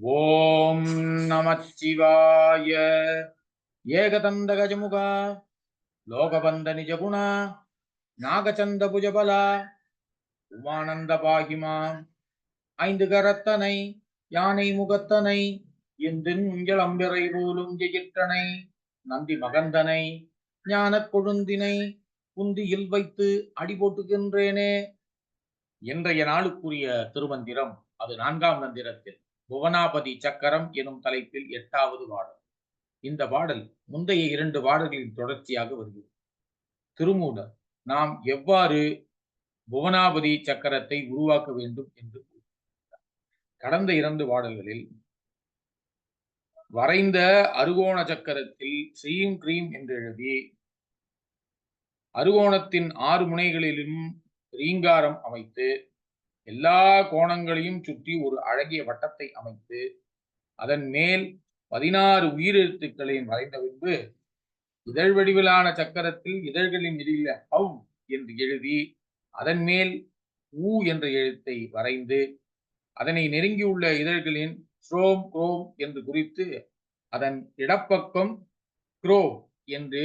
ஓம் நமச்சிவாய ஏகதந்த கஜமுக லோகபந்த நிஜகுண. நாகச்சந்த புஜபல. உமானந்த பாகிமா. ஐந்து கரத்தனை யானை முகத்தனை இந்தின் உஞ்சளம்பிறை போலும் ஜெயிற்றனை நந்தி மகந்தனை ஞானக் கொழுந்தினை குந்தியில் வைத்து அடி போட்டுகின்றேனே. இன்றைய நாளுக்குரிய திருமந்திரம் அது நான்காம் மந்திரத்தில். புவனாபதி சக்கரம் எனும் தலைப்பில் எட்டாவது பாடல் இந்த பாடல் முந்தைய இரண்டு பாடல்களின் தொடர்ச்சியாக வருகிறது. திருமூலர் நாம் எவ்வாறு புவனாபதி சக்கரத்தை உருவாக்க வேண்டும் என்று கடந்த இரண்டு பாடல்களில் வரைந்த அருகோண சக்கரத்தில் ஸ்ரீம் கிரீம் என்று எழுதி அருகோணத்தின் ஆறு முனைகளிலும் ரீங்காரம் அமைத்து எல்லா கோணங்களையும் சுற்றி ஒரு அழகிய வட்டத்தை அமைத்து அதன் மேல் பதினாறு உயிரெழுத்துக்களையும் வரைந்த பின்பு இதழ் வடிவிலான சக்கரத்தில் இதழ்களின் இடையில ஹவ் என்று எழுதி அதன் மேல் ஊ என்ற எழுத்தை வரைந்து அதனை நெருங்கியுள்ள இதழ்களின் ஸ்ரோம் குரோம் என்று குறித்து அதன் இடப்பக்கம் குரோ என்று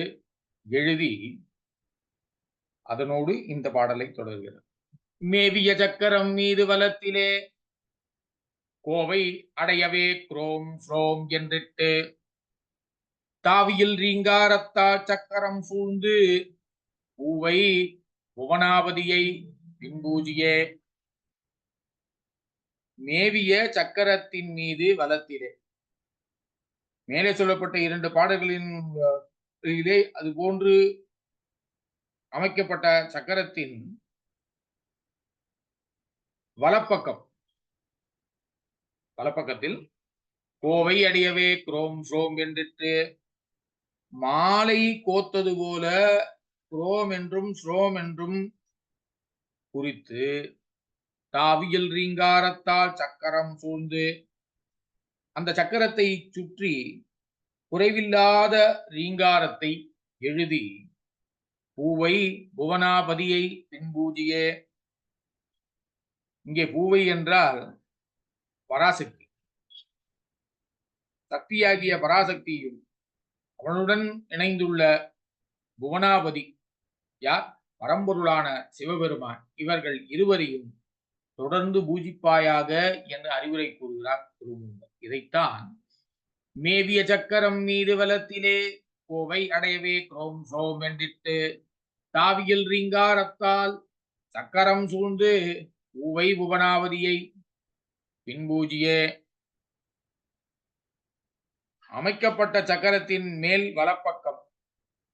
எழுதி அதனோடு இந்த பாடலை தொடர்கிறது. மேவிய சக்கரம் மீது வலத்திலே. கோவை அடையவே குரோம் ஸ்ரோம் என்றிட்டு. தாவியில் ரீங்காரத்தால் சக்கரம் சூழ்ந்து. பூவை புவனாவதியை பின்பூஜியே. மேவிய சக்கரத்தின் மீது வலத்திலே. மேலே சொல்லப்பட்ட இரண்டு பாடல்களின் இதே அது போன்று அமைக்கப்பட்ட சக்கரத்தின் வலப்பக்கம். வலப்பக்கத்தில் கோவை அடியவே குரோம் ஸ்ரோம் என்றிட்டு மாலை கோத்தது போல குரோம் என்றும் ஸ்ரோம் என்றும் குறித்து தாவியல் ரீங்காரத்தால் சக்கரம் சூழ்ந்து அந்த சக்கரத்தை சுற்றி குறைவில்லாத ரீங்காரத்தை எழுதி பூவை புவனாபதியை பின்பூஜியே இங்கே பூவை என்றால் பராசக்தி. சக்தியாகிய பராசக்தியும் அவனுடன் இணைந்துள்ள புவனாபதி யார்? பரம்பொருளான சிவபெருமான். இவர்கள் இருவரையும் தொடர்ந்து பூஜிப்பாயாக என்று அறிவுரை கூறுகிறார் திருமூலர் இதைத்தான் மேவிய சக்கரம் மீது வலத்திலே கோவை அடையவே குரோம் சோம் என்றிட்டு தாவியல் ரீங்காரத்தால் சக்கரம் சூழ்ந்து பூவை புவனாவதியை பின்பூஜியே அமைக்கப்பட்ட சக்கரத்தின் மேல் வலப்பக்கம்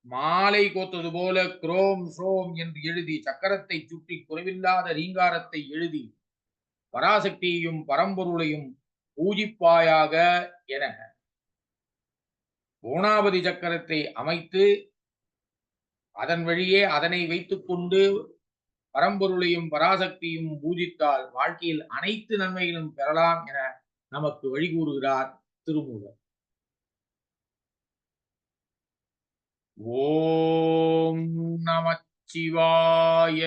மாலை கோத்தது போல குரோம் சோம் என்று எழுதி சக்கரத்தை சுற்றி குறைவில்லாத ரீங்காரத்தை எழுதி பராசக்தியையும் பரம்பொருளையும் பூஜிப்பாயாக என பூணாபதி சக்கரத்தை அமைத்து அதன் வழியே அதனை வைத்துக்கொண்டு பரம்பொருளையும் பராசக்தியும் பூஜித்தால் வாழ்க்கையில் அனைத்து நன்மைகளும் பெறலாம் என நமக்கு வழிகூறுகிறார் திருமூலர். ஓம் நமச்சிவாய